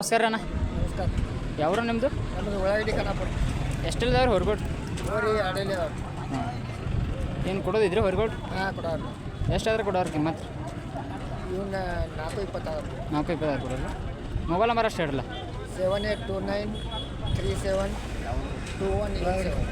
ನಮಸ್ಕಾರ ಅಣ್ಣ. ನಮಸ್ಕಾರ. ಯಾವ್ರ ನಿಮ್ಮದು ನಮ್ಮದು ಉಳ್ಳಾಗಡ್ಡಿ ಖಾನಾಪುರ ಎಷ್ಟೆಲ್ಲದವ್ರು ಹೊರಗೋಡ್? ನೋಡಿ ಅಡೆಯಲ್ಲಿ ಹಾಂ. ಏನು ಕೊಡೋದಿದ್ರಿ ಹೊರಗೋಡ್? ಹಾಂ ಕೊಡೋರು ಎಷ್ಟಾದ್ರೂ ಕೊಡೋರು ಕಿಮ್ಮತ್ತು ಇವನ್ನ ನಾಲ್ಕು ಇಪ್ಪತ್ತಾರು. ನಾಲ್ಕು ಇಪ್ಪತ್ತಾರು ಕೊಡೋರು. ಮೊಬೈಲ್ ನಂಬರ್ ಅಷ್ಟು ಹೇಳಲ್ಲ seven eight two nine three seven two one eight seven